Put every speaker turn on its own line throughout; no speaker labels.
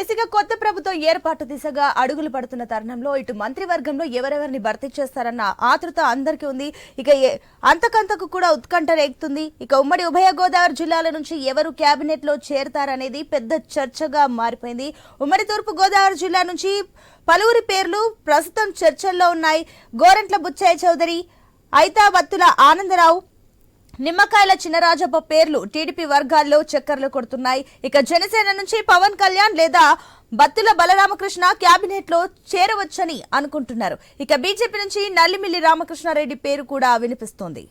ఇసుక కొత్త ప్రభుత్వం ఏర్పాటు దిశగా అడుగులు పడుతున్న తరుణంలో ఇటు మంత్రివర్గంలో ఎవరెవరిని భర్తీ చేస్తారన్న ఆతృత అందరికీ ఉంది. ఇక ఏ- అంతకంతకు కూడా ఉత్కంఠ రేగుతుంది ఇక ఉమ్మడి ఉభయ గోదావరి జిల్లాల నుంచి ఎవరు కేబినెట్లో చేరతారనేది పెద్ద చర్చగా మారిపోయింది. ఉమ్మడి తూర్పు గోదావరి జిల్లా నుంచి పలువురి పేర్లు ప్రస్తుతం చర్చల్లో ఉన్నాయి. గోరంట్ల బుచ్చయ్య చౌదరి ఐతాబత్తుల ఆనందరావు నిమ్మకాయల చినరాజప్ప పేర్లు టీడీపీ వర్గాల్లో చక్కర్లు కొడుతున్నాయి. ఇక జనసేన నుంచి పవన్ కళ్యాణ్ లేదా బత్తుల బలరామకృష్ణ క్యాబినెట్లో చేరవచ్చని అనుకుంటున్నారు. ఇక బీజేపీ నుంచి నల్లిమిల్లి రామకృష్ణారెడ్డి పేరు కూడా వినిపిస్తోంది.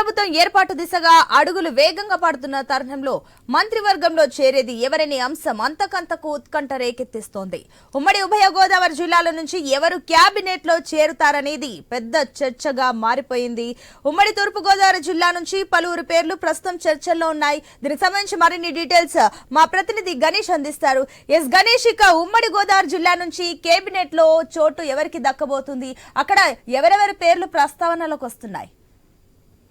ప్రభుత్వం ఏర్పాటు దిశగా అడుగులు వేగంగా పడుతున్న తరుణంలో మంత్రివర్గంలో చేరేది ఎవరనే అంశం అంతకంతకు ఉత్కంఠ రేకెత్తిస్తోంది. ఉమ్మడి ఉభయ గోదావరి జిల్లాల నుంచి ఎవరు క్యాబినెట్లో చేరుతారనేది పెద్ద చర్చగా మారిపోయింది. ఉమ్మడి తూర్పు గోదావరి జిల్లా నుంచి పలువురు పేర్లు ప్రస్తుతం చర్చల్లో ఉన్నాయి. దీనికి సంబంధించి మరిన్ని డీటెయిల్స్ మా ప్రతినిధి గణేష్ అందిస్తారు. ఎస్ గణేష్ ఇక ఉమ్మడి గోదావరి జిల్లా నుంచి కేబినెట్లో చోటు ఎవరికి దక్కబోతుంది? అక్కడ ఎవరెవరి పేర్లు ప్రస్తావనలోకి వస్తున్నాయి?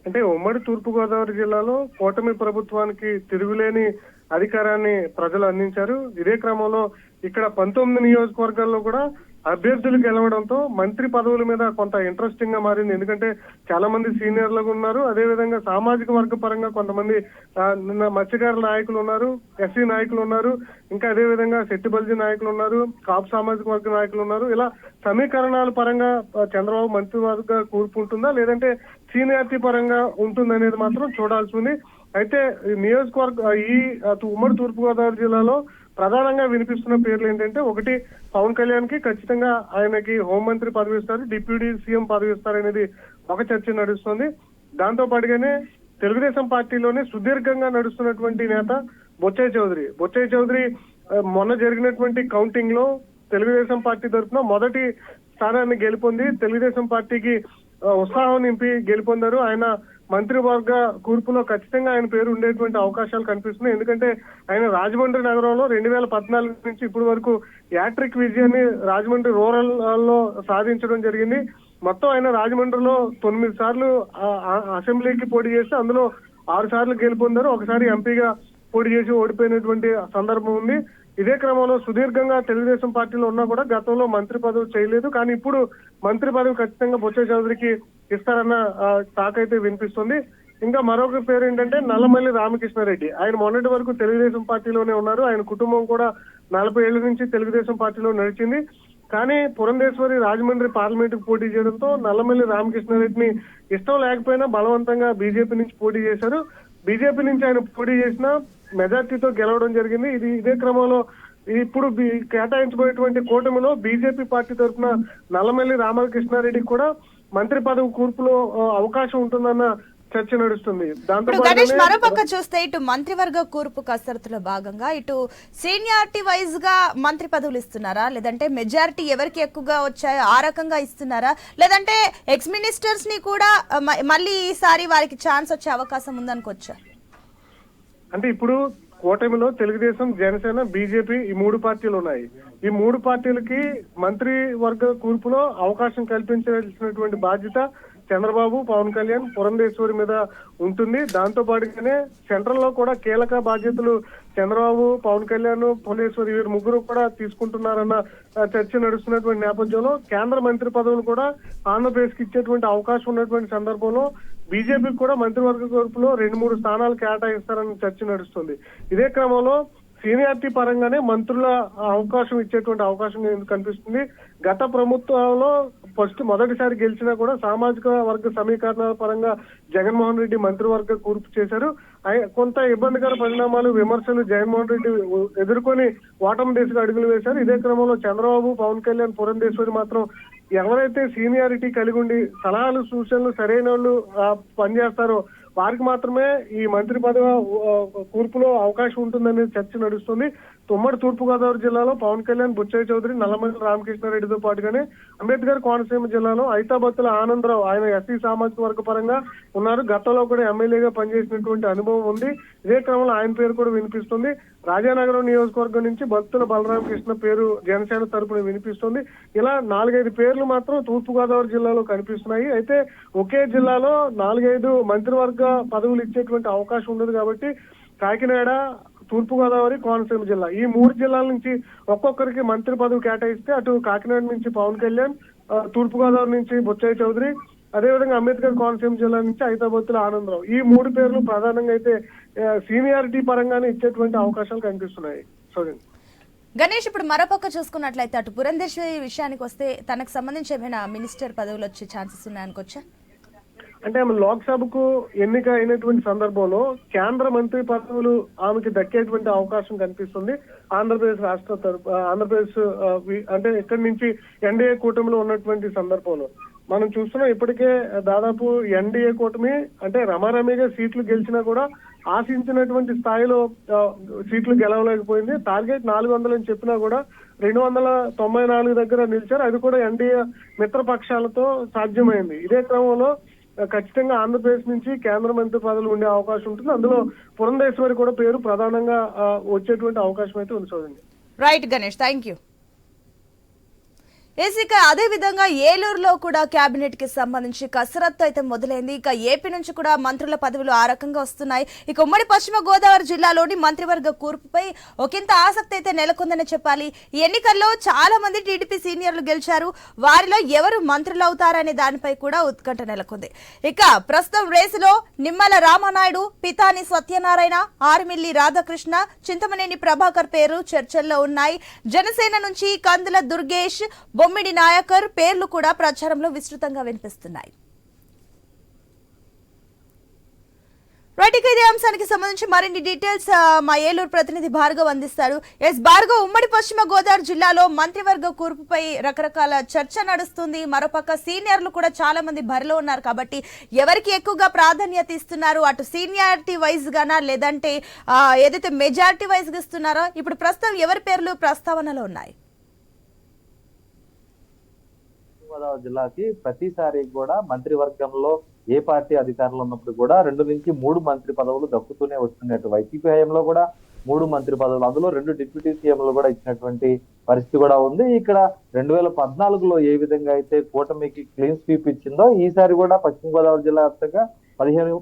అంటే ఉమ్మడి తూర్పుగోదావరి జిల్లాలో కూటమి ప్రభుత్వానికి తిరుగులేని అధికారాన్ని ప్రజలు అందించారు. ఇదే క్రమంలో ఇక్కడ పంతొమ్మిది నియోజకవర్గాల్లో కూడా అభ్యర్థులు గెలవడంతో మంత్రి పదవుల మీద కొంత ఇంట్రెస్టింగ్గా మారింది. ఎందుకంటే చాలా మంది సీనియర్లు ఉన్నారు. అదేవిధంగా సామాజిక వర్గ పరంగా కొంతమంది నిన్న మత్స్యకారుల నాయకులు ఉన్నారు ఎస్సీ నాయకులు ఉన్నారు ఇంకా అదే విధంగా శెట్టిబల్జీ నాయకులు ఉన్నారు కాపు సామాజిక వర్గ నాయకులు ఉన్నారు. ఇలా సమీకరణాల పరంగా చంద్రబాబు మంత్రివర్గ కూర్పు ఉంటుందా? లేదంటే సీనియారిటీ పరంగా ఉంటుందనేది మాత్రం చూడాల్సి ఉంది. అయితే ఈ నియోజకవర్గ ఈ ఉమ్మడి తూర్పుగోదావరి జిల్లాలో ప్రధానంగా వినిపిస్తున్న పేర్లు ఏంటంటే ఒకటి పవన్ కళ్యాణ్కి ఖచ్చితంగా ఆయనకి హోంమంత్రి పదవి ఇస్తారు డిప్యూటీ సీఎం పదవి ఇస్తారు అనేది ఒక చర్చ నడుస్తుంది. దాంతో పాటుగానే తెలుగుదేశం పార్టీలోనే సుదీర్ఘంగా నడుస్తున్నటువంటి నేత బొచ్చయ్య చౌదరి. బొచ్చయ్య చౌదరి మొన్న జరిగినటువంటి కౌంటింగ్లో తెలుగుదేశం పార్టీ తరఫున మొదటి స్థానాన్ని గెలుపొంది తెలుగుదేశం పార్టీకి ఉత్సాహం నింపి గెలుపొందారు. ఆయన మంత్రివర్గ కూర్పులో ఖచ్చితంగా ఆయన పేరు ఉండేటువంటి అవకాశాలు కనిపిస్తున్నాయి. ఎందుకంటే ఆయన రాజమండ్రి నగరంలో రెండు వేల పద్నాలుగు నుంచి ఇప్పటి వరకు యాట్రిక్ విజయాన్ని రాజమండ్రి రూరల్లో సాధించడం జరిగింది. మొత్తం ఆయన రాజమండ్రిలో తొమ్మిది సార్లు అసెంబ్లీకి పోటీ చేసి అందులో ఆరు సార్లు గెలుపొందారు. ఒకసారి ఎంపీగా పోటీ చేసి ఓడిపోయినటువంటి సందర్భం ఉంది. ఇదే క్రమంలో సుదీర్ఘంగా తెలుగుదేశం పార్టీలో ఉన్నా కూడా గతంలో మంత్రి పదవి చేయలేదు. కానీ ఇప్పుడు మంత్రి పదవి ఖచ్చితంగా బొత్స చౌదరికి ఇస్తారన్న టాక్ అయితే వినిపిస్తుంది. ఇంకా మరొక పేరు ఏంటంటే నల్లమల్లి రామకృష్ణారెడ్డి. ఆయన మొన్నటి వరకు తెలుగుదేశం పార్టీలోనే ఉన్నారు. ఆయన కుటుంబం కూడా నలభై ఏళ్ళ నుంచి తెలుగుదేశం పార్టీలో నడిచింది. కానీ పురంధేశ్వరి రాజమండ్రి పార్లమెంట్ పోటీ చేయడంతో నల్లమల్లి రామకృష్ణారెడ్డిని ఇష్టం లేకపోయినా బలవంతంగా బీజేపీ నుంచి పోటీ చేశారు. బీజేపీ నుంచి ఆయన పోటీ చేసిన మెజార్టీతో గెలవడం జరిగింది. ఇది ఇదే క్రమంలో ఇప్పుడు కేటాయించబోయేటువంటి కూటమిలో బీజేపీ పార్టీ తరఫున నల్లమల్లి రామకృష్ణారెడ్డి కూడా మంత్రి పదవి కూర్పులో అవకాశం ఉంటుందన్న చర్చ నడుస్తుంది. దాంతో
గణేష్ మరోపక్క చూస్తే ఇటు మంత్రివర్గ కూర్పు కసరత్తులో భాగంగా ఇటు సీనియారిటీ వైజ్గా మంత్రి పదవులు ఇస్తున్నారా? లేదంటే మెజారిటీ ఎవరికి ఎక్కువగా వచ్చాయో ఆ రకంగా ఇస్తున్నారా? లేదంటే ఎక్స్ మినిస్టర్స్ని కూడా మళ్ళీ ఈసారి వారికి ఛాన్స్ వచ్చే అవకాశం ఉందనుకోవచ్చా?
అంటే ఇప్పుడు కూటమిలో తెలుగుదేశం జనసేన బీజేపీ ఈ మూడు పార్టీలు ఉన్నాయి. ఈ మూడు పార్టీలకి మంత్రి వర్గ కూర్పులో అవకాశం కల్పించాల్సినటువంటి బాధ్యత చంద్రబాబు పవన్ కళ్యాణ్ పురంధేశ్వరి మీద ఉంటుంది. దాంతో పాటుగానే సెంట్రల్లో కూడా కీలక బాధ్యతలు చంద్రబాబు పవన్ కళ్యాణ్ పురంధేశ్వరి వీరు ముగ్గురు కూడా తీసుకుంటున్నారన్న చర్చ నడుస్తున్నటువంటి నేపథ్యంలో కేంద్ర మంత్రి పదవులు కూడా ఆంధ్రప్రదేశ్కి ఇచ్చేటువంటి అవకాశం ఉన్నటువంటి సందర్భంలో బీజేపీకి కూడా మంత్రివర్గ కూర్పులో రెండు మూడు స్థానాలు కేటాయిస్తారని చర్చ నడుస్తుంది. ఇదే క్రమంలో సీనియారిటీ పరంగానే మంత్రుల అవకాశం ఇచ్చేటువంటి అవకాశం ఎందుకు కనిపిస్తుంది? గత ప్రభుత్వంలో ఫస్ట్ మొదటిసారి గెలిచినా కూడా సామాజిక వర్గ సమీకరణాల పరంగా జగన్మోహన్ రెడ్డి మంత్రివర్గ కూర్పు చేశారు. కొంత ఇబ్బందికర పరిణామాలు విమర్శలు జగన్మోహన్ రెడ్డి ఎదుర్కొని ఓటమి దిశగా అడుగులు వేశారు. ఇదే క్రమంలో చంద్రబాబు పవన్ కళ్యాణ్ పురంధేశ్వరి మాత్రం ఎవరైతే సీనియారిటీ కలిగి ఉండి సలహాలు సూచనలు సరైన వాళ్ళు పనిచేస్తారో వారికి మాత్రమే ఈ మంత్రి పదవి కూర్పులో అవకాశం ఉంటుందనే చర్చ నడుస్తుంది. ఉమ్మడి తూర్పుగోదావరి జిల్లాలో పవన్ కళ్యాణ్ బుచ్చయ్య చౌదరి నల్లమండ్రి రామకృష్ణారెడ్డితో పాటుగానే అంబేద్కర్ కోనసీమ జిల్లాలో ఐతాబత్తుల ఆనందరావు ఆయన ఎస్సీ సామాజిక వర్గ పరంగా ఉన్నారు. గతంలో కూడా ఎమ్మెల్యేగా పనిచేసినటువంటి అనుభవం ఉంది. ఇదే క్రమంలో ఆయన పేరు కూడా వినిపిస్తుంది. రాజానగరం నియోజకవర్గం నుంచి భక్తుల బలరామకృష్ణ పేరు జనసేన తరపున వినిపిస్తుంది. ఇలా నాలుగైదు పేర్లు మాత్రం తూర్పుగోదావరి జిల్లాలో కనిపిస్తున్నాయి. అయితే ఒకే జిల్లాలో నాలుగైదు మంత్రివర్గ పదవులు ఇచ్చేటువంటి అవకాశం ఉండదు కాబట్టి కాకినాడ తూర్పుగోదావరి కోనసీమ జిల్లా. ఈ మూడు జిల్లాల నుంచి ఒక్కొక్కరికి మంత్రి పదవి కేటాయిస్తే అటు కాకినాడ నుంచి పవన్ కళ్యాణ్ తూర్పుగోదావరి నుంచి బొచ్చయ్య చౌదరి అదేవిధంగా అంబేద్కర్ కోనసీమ జిల్లా నుంచి ఐతాబత్తుల ఆనందరావు. ఈ మూడు పేర్లు ప్రధానంగా అయితే సీనియారిటీ పరంగానే ఇచ్చేటువంటి అవకాశాలు కనిపిస్తున్నాయి. చూడండి
గణేష్ ఇప్పుడు మరోపక్క చూసుకున్నట్లయితే అటు పురంధేశ్వరి విషయానికి వస్తే తనకు సంబంధించి ఏమైనా మినిస్టర్ పదవులు వచ్చే ఛాన్సెస్ ఉన్నాయనుకోవచ్చా?
అంటే ఆమె లోక్సభకు ఎన్నిక అయినటువంటి సందర్భంలో కేంద్ర మంత్రి పదవులు ఆమెకి దక్కేటువంటి అవకాశం కనిపిస్తుంది. ఆంధ్రప్రదేశ్ రాష్ట్ర తరపు ఆంధ్రప్రదేశ్ అంటే ఇక్కడి నుంచి ఎన్డీఏ కూటమిలో ఉన్నటువంటి సందర్భంలో మనం చూస్తున్నాం ఇప్పటికే దాదాపు ఎన్డీఏ కూటమి అంటే రమారమిగా సీట్లు గెలిచినా కూడా ఆశించినటువంటి స్థాయిలో సీట్లు గెలవలేకపోయింది. టార్గెట్ నాలుగు వందలు అని చెప్పినా కూడా రెండు వందల తొంభై నాలుగు దగ్గర నిలిచారు. అది కూడా ఎన్డీఏ మిత్రపక్షాలతో సాధ్యమైంది. ఇదే క్రమంలో ఖచ్చితంగా ఆంధ్రప్రదేశ్ నుంచి కేంద్ర మంత్రి పదవులు ఉండే అవకాశం ఉంటుంది. అందులో పురంధేశ్వరి కూడా పేరు ప్రధానంగా వచ్చేటువంటి అవకాశం అయితే ఉంది చూడండి
రైట్ గణేష్ థ్యాంక్ యూ ఇక అదే విధంగా ఏలూరులో కూడా కేబినెట్కి సంబంధించి కసరత్తు అయితే మొదలైంది. ఇక ఏపీ నుంచి కూడా మంత్రుల పదవులు ఆ రకంగా వస్తున్నాయి. ఇక ఉమ్మడి పశ్చిమ గోదావరి జిల్లాలోని మంత్రివర్గ కూర్పుపై ఒకంత ఆసక్తి అయితే నెలకొందని చెప్పాలి. ఈ ఎన్నికల్లో చాలా మంది టీడీపీ సీనియర్లు గెలిచారు. వారిలో ఎవరు మంత్రులు అవుతారనే దానిపై కూడా ఉత్కంఠ నెలకొంది. ఇక ప్రస్తుతం రేసులో నిమ్మల రామనాయుడు పితాని సత్యనారాయణ ఆర్మిల్లి రాధాకృష్ణ చింతమనేని ప్రభాకర్ పేరు చర్చల్లో ఉన్నాయి. జనసేన నుంచి కందుల దుర్గేష్ బొమ్మిడి నాయకర్ పేర్లు కూడా ప్రచారంలో విస్తృతంగా వినిపిస్తున్నాయి. రైట్ ఇక ఇదే అంశానికి సంబంధించి మరిన్ని డీటెయిల్స్ మా ఏలూరు ప్రతినిధి భార్గవ్ అందిస్తారు ఎస్ భార్గవ్ ఉమ్మడి పశ్చిమ గోదావరి జిల్లాలో మంత్రివర్గ కూర్పుపై రకరకాల చర్చ నడుస్తుంది. మరోపక్క సీనియర్లు కూడా చాలా మంది బరిలో ఉన్నారు కాబట్టి ఎవరికి ఎక్కువగా ప్రాధాన్యత ఇస్తున్నారు? అటు సీనియారిటీ వైజ్ గానా? లేదంటే ఏదైతే మెజారిటీ వైజ్గా ఇస్తున్నారో ఇప్పుడు ప్రస్తుతం ఎవరి పేర్లు ప్రస్తావనలో ఉన్నాయి?
గోదావరి జిల్లాకి ప్రతిసారి కూడా మంత్రివర్గంలో ఏ పార్టీ అధికారంలో ఉన్నప్పుడు కూడా రెండు నుంచి మూడు మంత్రి పదవులు దక్కుతూనే వస్తున్నట్టు వైసీపీ హయాంలో కూడా మూడు మంత్రి పదవులు అందులో రెండు డిప్యూటీ సీఎంలు కూడా ఇచ్చినటువంటి పరిస్థితి కూడా ఉంది. ఇక్కడ రెండు వేల పద్నాలుగులో ఏ విధంగా అయితే కూటమికి క్లీన్ స్వీప్ ఇచ్చిందో ఈసారి కూడా పశ్చిమ గోదావరి జిల్లా వ్యాప్తంగా పదిహేను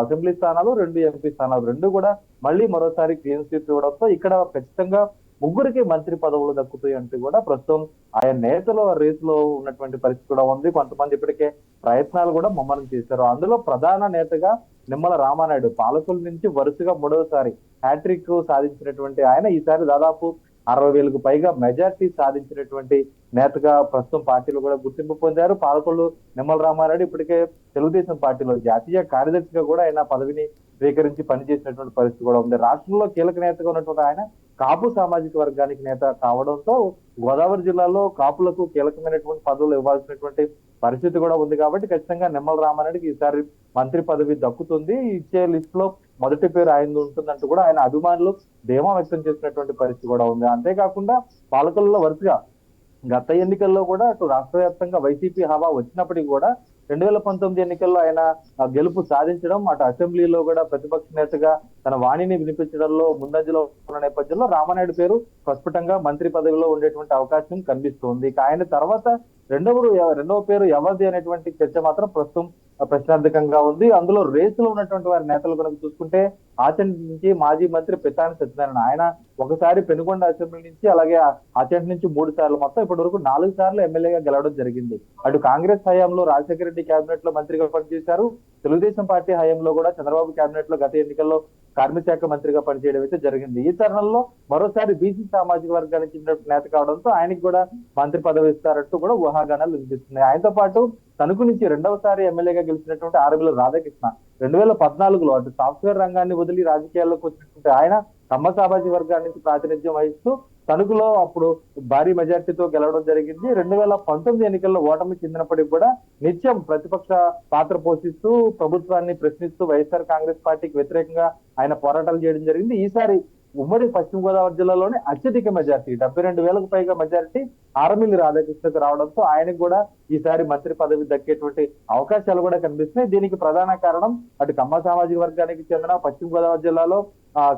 అసెంబ్లీ స్థానాలు రెండు ఎంపీ స్థానాలు రెండు కూడా మళ్ళీ మరోసారి క్లీన్ స్వీప్ ఇవ్వడంతో ఇక్కడ ఖచ్చితంగా ముగ్గురికి మంత్రి పదవులు దక్కుతాయి అంటూ కూడా ప్రస్తుతం ఆయన నేతలు రేసులో ఉన్నటువంటి పరిస్థితి కూడా ఉంది. కొంతమంది ఇప్పటికే ప్రయత్నాలు కూడా ముమ్మరం చేశారు. అందులో ప్రధాన నేతగా నిమ్మల రామానాయుడు పాలకుల నుంచి వరుసగా మూడవసారి హ్యాట్రిక్ సాధించినటువంటి ఆయన. ఈసారి దాదాపు అరవై వేలకు పైగా మెజార్టీ సాధించినటువంటి నేతగా ప్రస్తుతం పార్టీలు కూడా గుర్తింపు పొందారు. పాలకులు నిమ్మల రామారెడ్డి ఇప్పటికే తెలుగుదేశం పార్టీలో జాతీయ కార్యదర్శిగా కూడా ఆయన పదవిని స్వీకరించి పనిచేసినటువంటి పరిస్థితి కూడా ఉంది. రాష్ట్రంలో కీలక నేతగా ఉన్నటువంటి ఆయన కాపు సామాజిక వర్గానికి నేత కావడంతో గోదావరి జిల్లాలో కాపులకు కీలకమైనటువంటి పదవులు ఇవ్వాల్సినటువంటి పరిస్థితి కూడా ఉంది కాబట్టి ఖచ్చితంగా నిమ్మల రామారెడ్డికి ఈసారి మంత్రి పదవి దక్కుతుంది. ఇచ్చే లిస్ట్లో మొదటి పేరు ఆయన ఉంటుందంటూ కూడా ఆయన అభిమానులు ధీమా వ్యక్తం చేసినటువంటి పరిస్థితి కూడా ఉంది. అంతేకాకుండా పాలకుల్లో వరుసగా గత ఎన్నికల్లో కూడా అటు రాష్ట్ర వ్యాప్తంగా వైసీపీ హవా వచ్చినప్పటికీ కూడా రెండు వేల పంతొమ్మిది ఎన్నికల్లో ఆయన గెలుపు సాధించడం అటు అసెంబ్లీలో కూడా ప్రతిపక్ష నేతగా తన వాణిని వినిపించడంలో ముందంజలో ఉన్న నేపథ్యంలో రామానాయుడు పేరు ప్రస్ఫుటంగా మంత్రి పదవిలో ఉండేటువంటి అవకాశం కనిపిస్తోంది. ఆయన తర్వాత రెండవ రెండవ పేరు ఎవరిది అనేటువంటి చర్చ మాత్రం ప్రస్తుతం ప్రశ్నార్థకంగా ఉంది. అందులో రేసులో ఉన్నటువంటి వారి నేతలు కనుక చూసుకుంటే ఆచంట్ నుంచి మాజీ మంత్రి పితాని సత్యనారాయణ. ఆయన ఒకసారి పెనుగొండ అసెంబ్లీ నుంచి అలాగే ఆచంట్ నుంచి మూడు సార్లు మొత్తం ఇప్పటి వరకు నాలుగు సార్లు ఎమ్మెల్యేగా గెలవడం జరిగింది. అటు కాంగ్రెస్ హయాంలో రాజశేఖర రెడ్డి కేబినెట్లో మంత్రిగా పనిచేశారు. తెలుగుదేశం పార్టీ హయాంలో కూడా చంద్రబాబు కేబినెట్లో గత ఎన్నికల్లో కార్మిక శాఖ మంత్రిగా పనిచేయడం అయితే జరిగింది. ఈ తరుణంలో మరోసారి బీసీ సామాజిక వర్గానికి నేత కావడంతో ఆయనకి కూడా మంత్రి పదవి ఇస్తారంటూ కూడా ఊహాగానాలు వినిపిస్తున్నాయి. ఆయనతో పాటు తణుకు నుంచి రెండవసారి ఎమ్మెల్యేగా గెలిచినటువంటి ఆర్బీల రాధాకృష్ణ రెండు వేల పద్నాలుగులో అటు సాఫ్ట్వేర్ రంగాన్ని వదిలి రాజకీయాల్లోకి వచ్చినటువంటి ఆయన కమ్మ సాబాజీ వర్గాన్ని నుంచి ప్రాతినిధ్యం వహిస్తూ తణుకులో అప్పుడు భారీ మెజార్టీతో గెలవడం జరిగింది. రెండు వేల పంతొమ్మిది ఎన్నికల్లో ఓటమి చెందినప్పటికీ కూడా నిత్యం ప్రతిపక్ష పాత్ర పోషిస్తూ ప్రభుత్వాన్ని ప్రశ్నిస్తూ వైఎస్ఆర్ కాంగ్రెస్ పార్టీకి వ్యతిరేకంగా ఆయన పోరాటాలు చేయడం జరిగింది. ఈసారి ఉమ్మడి పశ్చిమ గోదావరి జిల్లాలోనే అత్యధిక మెజార్టీ డెబ్బై రెండు వేలకు పైగా మెజార్టీ ఆరమిల్లి రాధాకృష్ణకు రావడంతో ఆయనకు కూడా ఈసారి మంత్రి పదవి దక్కేటువంటి అవకాశాలు కూడా కనిపిస్తున్నాయి. దీనికి ప్రధాన కారణం అటు కమ్మ సామాజిక వర్గానికి చెందిన పశ్చిమ గోదావరి జిల్లాలో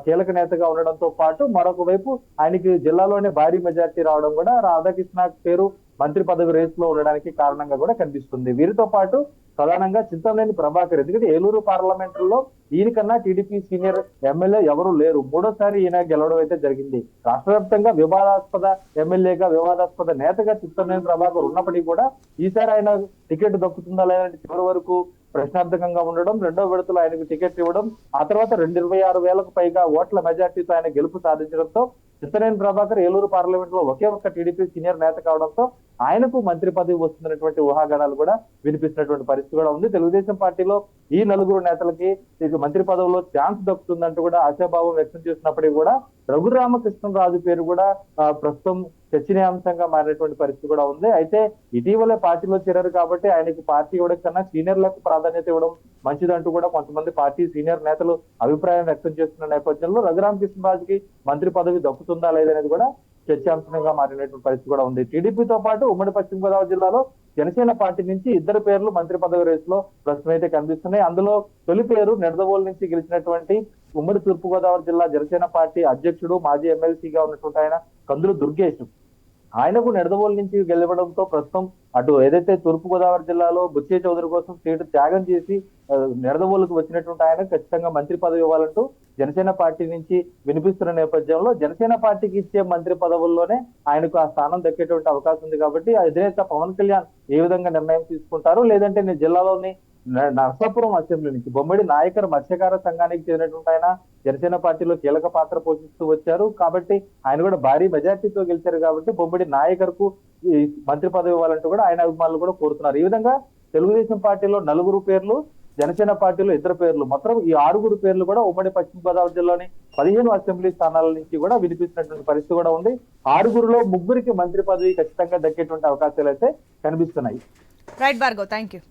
కీలక నేతగా ఉండడంతో పాటు మరొక వైపు ఆయనకి జిల్లాలోనే భారీ మెజార్టీ రావడం కూడా రాధాకృష్ణ పేరు మంత్రి పదవి రేస్లో ఉండడానికి కారణంగా కూడా కనిపిస్తుంది. వీరితో పాటు ప్రధానంగా చింతమనేని ప్రభాకర్ ఎందుకంటే ఏలూరు పార్లమెంట్లో ఈయనకన్నా టీడీపీ సీనియర్ ఎమ్మెల్యే ఎవరు లేరు. మూడోసారి ఈయన గెలవడం అయితే జరిగింది. రాష్ట్ర వ్యాప్తంగా వివాదాస్పద ఎమ్మెల్యేగా వివాదాస్పద నేతగా చింతమనేని ప్రభాకర్ ఉన్నప్పటికీ కూడా ఈసారి ఆయన టికెట్ దక్కుతుందా లేదంటే చివరి వరకు ప్రశ్నార్థకంగా ఉండడం రెండో విడతలో ఆయనకు టికెట్ ఇవ్వడం ఆ తర్వాత రెండు ఇరవై ఆరు వేలకు పైగా ఓట్ల మెజార్టీతో ఆయన గెలుపు సాధించడంతో చిత్తరేని ప్రభాకర్ ఏలూరు పార్లమెంట్లో ఒకే ఒక్క టీడీపీ సీనియర్ నేత కావడంతో ఆయనకు మంత్రి పదవి వస్తున్నటువంటి ఊహాగానాలు కూడా వినిపిస్తున్నటువంటి పరిస్థితి కూడా ఉంది. తెలుగుదేశం పార్టీలో ఈ నలుగురు నేతలకి మంత్రి పదవిలో ఛాన్స్ దక్కుతుందంటూ కూడా ఆశాభావం వ్యక్తం చేసినప్పటికీ కూడా రఘురామకృష్ణరాజు పేరు కూడా ప్రస్తుతం చర్చనీయాంశంగా మారినటువంటి పరిస్థితి కూడా ఉంది. అయితే ఇటీవలే పార్టీలో చేరారు కాబట్టి ఆయనకి పార్టీ ఇవ్వడం కన్నా సీనియర్లకు ప్రాధాన్యత ఇవ్వడం మంచిదంటూ కూడా కొంతమంది పార్టీ సీనియర్ నేతలు అభిప్రాయం వ్యక్తం చేస్తున్న నేపథ్యంలో రఘురామ్ రఘురామకృష్ణరాజుకి మంత్రి పదవి దక్కుతుందా లేదనేది కూడా చర్చాంశంగా మారినటువంటి పరిస్థితి కూడా ఉంది. టీడీపీతో పాటు ఉమ్మడి పశ్చిమ గోదావరి జిల్లాలో జనసేన పార్టీ నుంచి ఇద్దరు పేర్లు మంత్రి పదవి రేసులో ప్రస్తుతం అయితే కనిపిస్తున్నాయి. అందులో తొలి పేరు నిడదవోలు నుంచి గెలిచినటువంటి ఉమ్మడి తూర్పు గోదావరి జిల్లా జనసేన పార్టీ అధ్యక్షుడు మాజీ ఎమ్మెల్సీగా ఉన్నటువంటి ఆయన కందులు దుర్గేష్ ఆయనకు నిడదవోలు నుంచి గెలవడంతో ప్రస్తుతం అటు ఏదైతే తూర్పు గోదావరి జిల్లాలో బుచ్చే చౌదరి కోసం సీటు త్యాగం చేసి నిడదవోలుకు వచ్చినటువంటి ఆయన ఖచ్చితంగా మంత్రి పదవి ఇవ్వాలంటూ జనసేన పార్టీ నుంచి వినిపిస్తున్న నేపథ్యంలో జనసేన పార్టీకి ఇచ్చే మంత్రి పదవుల్లోనే ఆయనకు ఆ స్థానం దక్కేటువంటి అవకాశం ఉంది కాబట్టి అధినేత పవన్ కళ్యాణ్ ఏ విధంగా నిర్ణయం తీసుకుంటారు? లేదంటే నేను జిల్లాలోని నర్సాపురం అసెంబ్లీ నుంచి బొమ్మడి నాయకర్ మత్స్యకార సంఘానికి చెందినటువంటి ఆయన జనసేన పార్టీలో కీలక పాత్ర పోషిస్తూ వచ్చారు. కాబట్టి ఆయన కూడా భారీ మెజార్టీతో గెలిచారు కాబట్టి బొమ్మడి నాయకర్కు ఈ మంత్రి పదవి ఇవ్వాలంటూ కూడా ఆయన అభిమానులు కూడా కోరుతున్నారు. ఈ విధంగా తెలుగుదేశం పార్టీలో నలుగురు పేర్లు జనసేన పార్టీలో ఇద్దరు పేర్లు మొత్తం ఈ ఆరుగురు పేర్లు కూడా ఉమ్మడి పశ్చిమ గోదావరి జిల్లాలోని పదిహేను అసెంబ్లీ స్థానాల నుంచి కూడా వినిపిస్తున్నటువంటి పరిస్థితి కూడా ఉంది. ఆరుగురులో ముగ్గురికి మంత్రి పదవి ఖచ్చితంగా దక్కేటువంటి అవకాశాలు అయితే కనిపిస్తున్నాయి.
Right Bhargav thank you